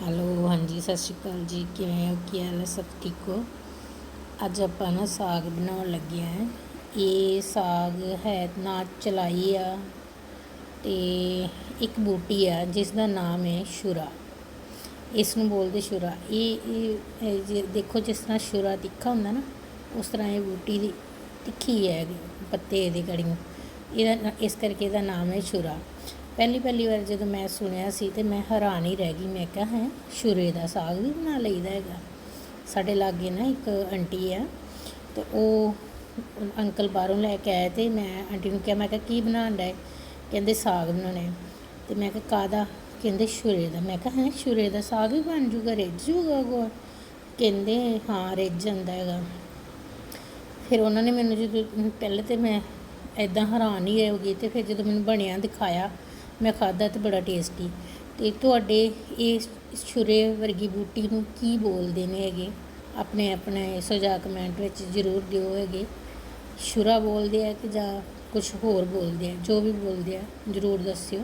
Hello ਹਾਂਜੀ, ਸਤਿ ਸ਼੍ਰੀ ਅਕਾਲ ਜੀ। ਕਿਵੇਂ ਹੋ? ਕੀ ਹਾਲ ਹੈ? ਸਭ ਠੀਕ ਹੋ? ਅੱਜ ਆਪਾਂ ਨਾ ਸਾਗ ਬਣਾਉਣ ਲੱਗੇ ਆ ਇਹ ਸਾਗ ਹੈ ਨਾ ਚਲਾਈ ਆ ਤੇ ਇੱਕ ਬੂਟੀ ਆ ਜਿਸ ਦਾ ਨਾਮ ਹੈ ਸ਼ੁਰਾ। ਇਸ ਨੂੰ ਬੋਲਦੇ ਸ਼ੁਰਾ। ਇਹ ਇਹ ਦੇਖੋ, ਜਿਸ ਤਰ੍ਹਾਂ ਸ਼ੁਰਾ ਤਿੱਖਾ ਹੁੰਦਾ ਨਾ, ਉਸ ਤਰ੍ਹਾਂ ਇਹ ਬੂਟੀ ਦੀ ਤਿੱਖੀ ਹੈ, ਪੱਤੇ ਇਹਦੇ ਗੜੀਆਂ ਇਹਦਾ ਇਸ ਕਰਕੇ ਇਹਦਾ ਨਾਮ ਹੈ ਸ਼ੁਰਾ। ਪਹਿਲੀ ਪਹਿਲੀ ਵਾਰ ਜਦੋਂ ਮੈਂ ਸੁਣਿਆ ਸੀ ਤੇ ਮੈਂ ਹੈਰਾਨ ਹੀ ਰਹਿ ਗਈ। ਮੈਂ ਕਿਹਾ, ਹੈ, ਸ਼ੁਰੇ ਦਾ ਸਾਗ ਵੀ ਬਣਾ ਲਈਦਾ ਹੈਗਾ। ਸਾਡੇ ਲਾਗੇ ਨਾ ਇੱਕ ਆਂਟੀ ਆ ਤੇ ਉਹ ਅੰਕਲ ਬਾਹਰੋਂ ਲੈ ਕੇ ਆਏ ਤੇ ਮੈਂ ਆਂਟੀ ਨੂੰ ਕਿਹਾ, ਮੈਂ ਕਿਹਾ, ਕੀ ਬਣਾਉਣ ਡਏ? ਕਹਿੰਦੇ ਸਾਗ ਬਣਾਉਣਾ ਹੈ ਤੇ ਮੈਂ ਕਿਹਾ ਕਾਦਾ ਕਹਿੰਦੇ ਸ਼ੁਰੇ ਦਾ। ਮੈਂ ਕਿਹਾ, ਹੈ, ਸ਼ੁਰੇ ਦਾ ਸਾਗ ਵੀ ਬਣ ਜੂਗਾ, ਰਿੱਝ ਜੂਗਾ ਗੋ ਕਹਿੰਦੇ, ਹਾਂ, ਰਿੱਝ ਜਾਂਦਾ ਹੈਗਾ। ਫਿਰ ਉਹਨਾਂ ਨੇ ਮੈਨੂੰ ਜਦੋਂ, ਪਹਿਲੇ ਤੇ ਮੈਂ ਐਦਾਂ ਹੈਰਾਨ ਹੀ ਹੋ ਗਈ ਤੇ ਫਿਰ ਜਦੋਂ ਮੈਨੂੰ ਬਣਿਆ ਦਿਖਾਇਆ ਮੈਂ ਖਾਧਾ ਤੇ ਬੜਾ ਟੇਸਟੀ ਤੇ ਤੁਹਾਡੇ ਇਹ ਛੁਰੇ ਵਰਗੀ ਬੂਟੀ ਨੂੰ ਕੀ ਬੋਲਦੇ ਨੇ ਹੈਗੇ? ਆਪਣੇ ਆਪਣੇ ਸੁਝਾਅ ਕਮੈਂਟ ਵਿੱਚ ਜ਼ਰੂਰ ਦਿਓ ਹੈਗੇ। ਸ਼ੁਰਾ ਬੋਲਦੇ ਆ ਕਿ ਜਾਂ ਕੁਝ ਹੋਰ ਬੋਲਦੇ ਆ? ਜੋ ਵੀ ਬੋਲਦੇ ਆ, ਜ਼ਰੂਰ ਦੱਸਿਓ।